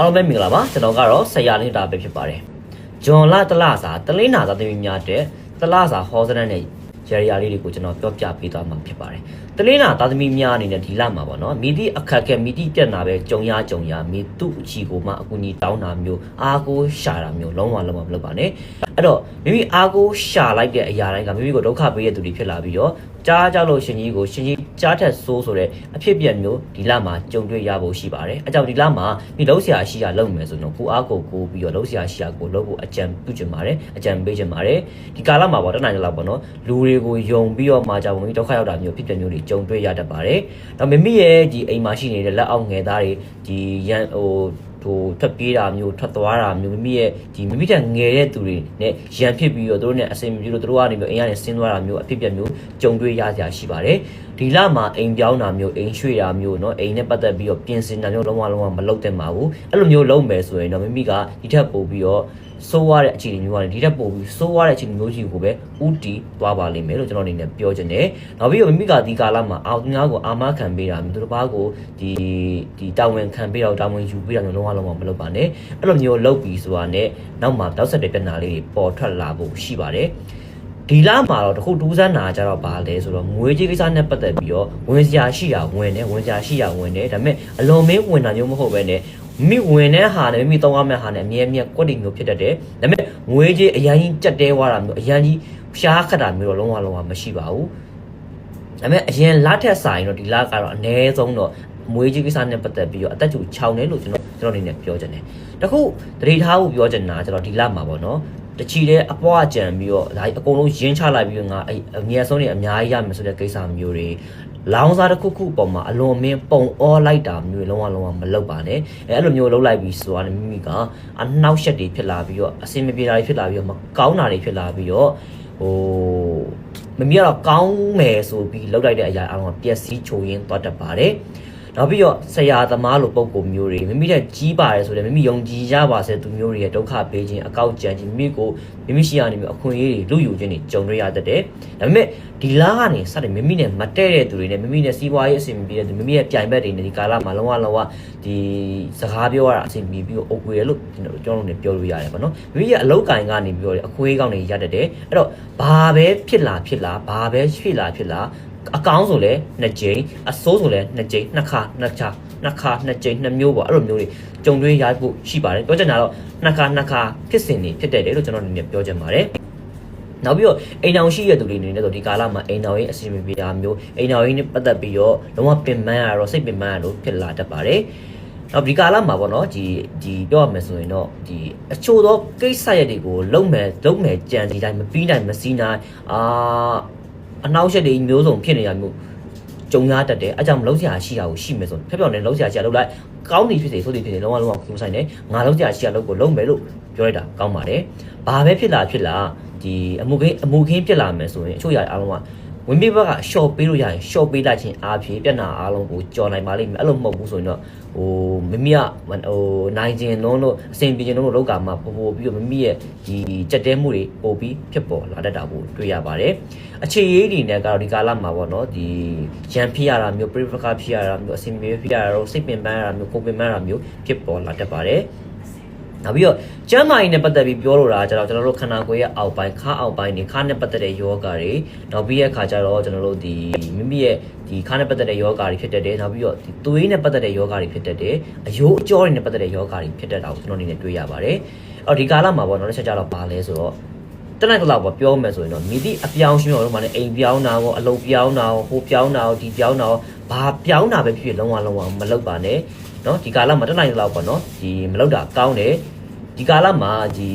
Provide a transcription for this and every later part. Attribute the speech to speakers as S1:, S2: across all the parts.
S1: အားလုံးပဲမင်္ဂလာပါကျွန်တော်ကတော့ဆရာလင်းတာပဲဖြစ်ပါတယ်ဂျွန်လာတလစာတလင်းနာသားသမီးများတဲ့တလစာဟောစရန်နဲ့ရရီယာလေးတွေကိုကျွန်တော်ပြောပြပေးသွားမှာဖြစ်ပါတယ်တလင်းနာသားသမီးများအနေနဲ့ဒီလမှာပေါ့နော်မိတိအခက်ခဲမိတိပြက်နာပဲကြုံရကြုံရမိသူ့အချီကိုမှအကူကြီးတောင်းတာမျိုးအားကိုရှာတာမျိုးလုံးဝလုံးဝမလုပ်ပါနဲ့ အဲ့တော့မိမိအားကိုရှာလိုက်တဲ့အရာတိုင်းကမိမိကိုဒုက္ခပေးတဲ့သူတွေဖြစ်လာပြီးတော့ကြားကြလို့ရှင်ကြီးကိုရှင်ကြီးကြားထက်ဆိုးဆိုတဲ့အဖြစ်အပျက်မျိုးဒီလမှာကြုံတွေ့ရဖို့ရှိပါတယ်အကြောင်းဒီလမှာဒီလုံးဆရာရှိရလုပ်မယ်ဆိုတော့ကိုအားကိုကိုပြီးတော့လုံးဆရာရှိရကိုလုပ်ဖို့အကြံပြုချင်ပါတယ်အကြံပေးချင်ပါတယ်ဒီကာလမှာပေါ့တနိုင်လောက်ပေါ့နော်လူတွေကိုယုံပြီးတော့မှာကြပုံပြီးဒုက္ခရောက်တာမျိုးဖြစ်တဲ့မျိုးတွေကြုံတွေ့ရတတ်ပါတယ်တော့မိမိရဲ့ဒီအိမ်မှာရှိနေတဲ့လက်အောက်ငယ်သားတွေဒီရန်ဟို ဟိုထွက်ပြေးတာမျိုးထွက်သွားတာမျိုးမိမိရဲ့ဒီမိမိတက်ငယ်တဲ့သူတွေနဲ့ရန်ဖြစ်ပြီးတော့သူတို့နဲ့အဆင်မပြေလို့သူတို့ကနေမျိုးအိမ်ကနေဆင်းသွားတာမျိုးအဖြစ်အပျက်မျိုးကြုံတွေ့ရစရာရှိပါတယ်ဒီလမှာအိမ်ပြောင်းတာမျိုးအိမ်ရွှေ့တာမျိုးเนาะအိမ်နဲ့ပတ်သက်ပြီးတော့ပြင်ဆင်တာမျိုးလုံးဝလုံးဝမလုပ်သင့်ပါဘူးအဲ့လိုမျိုးလုပ်မယ်ဆိုရင်တော့မိမိကဒီထက်ပိုပြီးတော့ ဆိုးရတဲ့အခြေအနေမျိုးကနေဒီထက်ပိုပြီးဆိုးရတဲ့အခြေအနေမျိုးကြီးကိုပဲဥတီသွားပါလိမ့်မယ်လို့ကျွန်တော်အနေနဲ့ပြောချင်တယ်။နောက်ပြီးတော့မိမိကဒီကာလမှာအောင်သူများကိုအာမခံပေးတာမျိုးသူတစ်ပါးကိုဒီဒီတာဝန်ခံပေးတော့တာဝန်ယူပေးတာမျိုးလုံးဝလုံးဝမလုပ်ပါနဲ့။အဲ့လိုမျိုးလုပ်ပြီးဆိုတာနဲ့နောက်မှာတောက်ဆက်တဲ့ပြဿနာလေးတွေပေါ်ထွက်လာဖို့ရှိပါတယ်။ဒီလမှာတော့တခုတူးစမ်းနာကြတော့ဘာလဲဆိုတော့ငွေကြေးကိစ္စနဲ့ပတ်သက်ပြီးတော့ဝင်စရာရှိတာဝင်တယ်ဝင်စရာရှိတာဝင်တယ်ဒါပေမဲ့အလွန်မင်းဝင်တာမျိုးမဟုတ်ပဲね မိဝင်တဲ့ဟာနဲ့မိမိတောင်းရမယ့်ဟာနဲ့အမြဲအမြဲကွက်တီမျိုးဖြစ်တတ်တယ်ဒါပေမဲ့ငွေကြေးအရင်ကြီးကြက်တဲသွားတာမျိုးအရင်ကြီးဖျားခတ်တာမျိုးတော့လုံးဝလုံးဝမရှိပါဘူးဒါပေမဲ့အရင်လထက်စာရင်တော့ဒီလကတော့အနည်းဆုံးတော့မွေးကြီးကိစ္စနဲ့ပတ်သက်ပြီးတော့အသက်ချုပ်6နေလို့ကျွန်တော်ကျွန်တော်အနေနဲ့ပြောချင်တယ်တခုတတိထားဖို့ပြောချင်တာကျွန်တော်ဒီလမှာပေါ့နော်တချီတဲ့အပွားကြံပြီးတော့ဒါအကုန်လုံးရင်းချလိုက်ပြီးတော့ငါအဲ့အမြဲဆုံးနေအများကြီးရမယ်ဆိုတဲ့ကိစ္စမျိုးတွေ လောင်းစားတစ်ခုခုအပေါ်မှာအလွန်မင်းပုံအောလိုက်တာမျိုးလုံးဝလုံးဝမလုပ်ပါနဲ့အဲအဲ့လိုမျိုးလုပ်လိုက်ပြီးဆိုတာနဲ့မိမိကအနှောက်ရှက်တွေဖြစ်လာပြီးတော့အစင်မပြေတာတွေဖြစ်လာပြီးတော့မကောင်းတာတွေဖြစ်လာပြီးတော့ဟိုမမီကတော့ကောင်းမယ်ဆိုပြီးလောက်လိုက်တဲ့အရာအအောင်ပျက်စီးချိုရင်းသွားတတ်ပါတယ် နောက်ပြီးတော့ဆရာသမားလိုပုံကိုမျိုးတွေမိမိတဲ့ကြီးပါတယ်ဆိုတဲ့မိမိယုံကြည်ရပါစေသူမျိုးတွေရဲ့ဒုက္ခပေးခြင်းအကောက်ကြံခြင်းမိမိကိုမိမိရှိရနေမျိုးအခွင့်အရေးတွေလူယူခြင်းတွေကြုံတွေ့ရတတ်တယ်ဒါပေမဲ့ဒီလားကနေစတဲ့မိမိနဲ့မတည့်တဲ့သူတွေနဲ့မိမိနဲ့စီးပွားရေးအဆင်ပြေတဲ့သူမိမိရဲ့ပြိုင်ဘက်တွေနဲ့ဒီကာလမှာလုံးဝလုံးဝဒီစကားပြောရတာအဆင်ပြေပြီးတော့အုပ်ကွေရလို့ကျွန်တော်ကျွန်တော်တို့ပြောလို့ရတယ်ပေါ့နော်မိမိရဲ့အလောက်ကင်ကနေပြီးတော့အခွေးကောင်းတွေရတတ်တယ်အဲ့တော့ဘာပဲဖြစ်လာဖြစ်လာဘာပဲဖြစ်လာဖြစ်လာ အကောင်းဆိုလဲနှစ်ကြိမ်အဆိုးဆိုလဲနှစ်ကြိမ်နှစ်ခါနှစ်ချာနှစ်ခါနှစ်ကြိမ်နှစ်မျိုးပေါ့အဲ့လိုမျိုးတွေကြုံတွေ့ရဖို့ရှိပါတယ်ပြောချင်တာတော့နှစ်ခါနှစ်ခါဖြစ်စဉ်တွေဖြစ်တဲ့တယ်လို့ကျွန်တော်အနေနဲ့ပြောချင်ပါတယ်နောက်ပြီးတော့အိမ်အောင်ရှိရတဲ့သူတွေအနေနဲ့ဆိုဒီကာလမှာအိမ်အောင်ရေးအစီအမံပြတာမျိုးအိမ်အောင်ရေးနဲ့ပတ်သက်ပြီးတော့လုံးဝပင်ပန်းရတော့စိတ်ပင်ပန်းရလို့ဖြစ်လာတတ်ပါတယ်။နောက်ဒီကာလမှာပေါ့နော်ဒီဒီပြောရမယ်ဆိုရင်တော့ဒီအချို့သောကိစ္စရပ်တွေကိုလုံးမယ်လုံးမယ်ကြံစီတိုင်းမပြီးနိုင်မစည်းနိုင်အာ အနောက်ရှက်တွေမျိုးစုံဖြစ်နေရမျိုးကြုံရတတ်တယ်အဲကြောင့်မလုံးစရာရှိတာကိုရှိမယ်ဆိုဖက်ပြောင်းနေလုံးစရာရှိတာလုံးလိုက်ကောင်းနေဖြစ်စေဆိုသည်ဖြစ်စေလုံးဝလုံးဝကူဆိုင်တယ်ငါလုံးစရာရှိတာလုံးကိုလုံးမယ်လို့ပြောလိုက်တာကောင်းပါတယ်ဘာပဲဖြစ်လာဖြစ်လာဒီအမှုခင်းအမှုခင်းဖြစ်လာမယ်ဆိုရင်အချို့ຢာအားလုံးက ဝင်ပြဘက်ကရှော့ပေးလို့ရရင်ရှော့ပေးလိုက်ခြင်းအားဖြင့်ပြဿနာအားလုံးကိုကြော်နိုင်ပါလိမ့်မယ်အဲ့လိုမဟုတ်ဘူးဆိုရင်တော့ဟိုမမီကဟိုနိုင်ခြင်းလုံးလို့အစဉ်ပြေခြင်းလုံးလို့လောက်ကမှာပို့ပို့ပြီးတော့မမီရဲ့ဒီကြက်တဲမှုတွေပို့ပြီးဖြစ်ပေါ်လာတတ်တာကိုတွေ့ရပါတယ်အခြေရေးတွေနဲ့ကတော့ဒီကာလမှာပေါ့နော်ဒီရန်ဖြစ်ရတာမျိုးပြိပခဖြစ်ရတာမျိုးအစဉ်ပြေဖြစ်ရတာတော့စိတ်ပင်ပန်းရတာမျိုးကိုယ်ပင်ပန်းရတာမျိုးဖြစ်ပေါ်လာတတ်ပါတယ် နောက်ပြီးတော့ကျန်းမာရေးနဲ့ပတ်သက်ပြီးပြောလို့တာကျတော့ကျွန်တော်တို့ခန္ဓာကိုယ်ရဲ့အောက်ပိုင်းခါအောက်ပိုင်းနေခါနဲ့ပတ်သက်တဲ့ယောဂတွေနောက်ပြီးရဲ့အခါကျတော့ကျွန်တော်တို့ဒီမိမိရဲ့ဒီခါနဲ့ပတ်သက်တဲ့ယောဂတွေဖြစ်တတ်တယ်နောက်ပြီးတော့ဒီသွေးနဲ့ပတ်သက်တဲ့ယောဂတွေဖြစ်တတ်တယ်အယိုးအကြောတွေနဲ့ပတ်သက်တဲ့ယောဂတွေဖြစ်တတ်တာကိုကျွန်တော်အနေနဲ့တွေ့ရပါတယ်အော်ဒီကာလမှာပေါ့နော်တစ်ချက်ကြတော့ပါလဲဆိုတော့တနက်ကတော့ပေါ့ပြောမယ်ဆိုရင်တော့မိသည့်အပြောင်းရှင်တော်တို့မှလည်းအိမ်ပြောင်းတာရောအလုပ်ပြောင်းတာရောဟိုပြောင်းတာရောဒီပြောင်းတာရော ဘာပြောင်းတာပဲဖြစ်ဖြစ်လုံးဝလုံးဝမလုပ်ပါနဲ့เนาะဒီကာလမှာတနက်ကတော့ပေါ့နော်ဒီမလုပ်တာကောင်းတယ်ဒီကာလမှာဒီ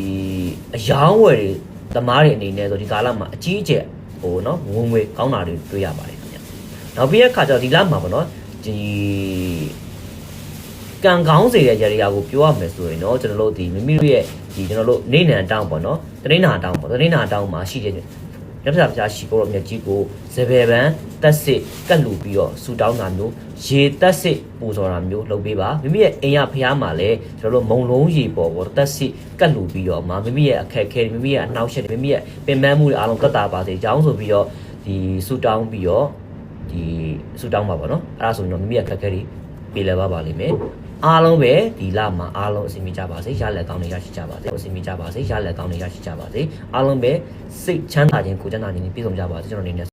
S1: အယောင်းဝယ်တွေသမားတွေအနေနဲ့ဆိုဒီကာလမှာအကြီးအကျယ်ဟိုเนาะဝင်ငွေကောင်းတာတွေတွေ့ရပါတယ်ခင်ဗျနောက်ပြီးတဲ့ခါကျတော့ဒီလမှာပေါ့နော်ဒီကံကောင်းစေတဲ့ຢာတွေကကိုပြောရမယ်ဆိုရင်တော့ကျွန်တော်တို့ဒီမိမိတို့ရဲ့ဒီကျွန်တော်တို့နေနံတောင်းပေါ့နော်တနိနာတောင်းပေါ့တနိနာတောင်းမှာရှိတဲ့ မြတ်စွာဘုရားရှိခိုးတော်မြတ်ကြီးကိုဇေဘယ်ပန်တက်စစ်ကတ်လူပြီးတော့ဆူတောင်းတာမျိုးရေတက်စစ်ပူဇော်တာမျိုးလုပ်ပေးပါမိမိရဲ့အိမ်ရဖျားမှာလည်းကျွန်တော်တို့မုံလုံးရေပေါ်ပေါ့တက်စစ်ကတ်လူပြီးတော့မှာမိမိရဲ့အခက်အခဲမိမိရဲ့အနှောက်အယှက်တွေမိမိရဲ့ပင်ပန်းမှုတွေအားလုံးတက်တာပါစေအကြောင်းဆိုပြီးတော့ဒီဆူတောင်းပြီးတော့ဒီဆူတောင်းပါပေါ့နော်အဲ့ဒါဆိုရင်တော့မိမိရဲ့အခက်အခဲတွေပြေလည်ပါပါလိမ့်မယ် အားလုံးပဲဒီလမှာအားလုံးအစီအမီကြပါစေရလက်ကောင်းတွေရရှိကြပါစေအစီအမီကြပါစေရလက်ကောင်းတွေရရှိကြပါစေအားလုံးပဲစိတ်ချမ်းသာခြင်းကိုယ်ချမ်းသာခြင်းနဲ့ပြည့်စုံကြပါစေကျွန်တော်အနေနဲ့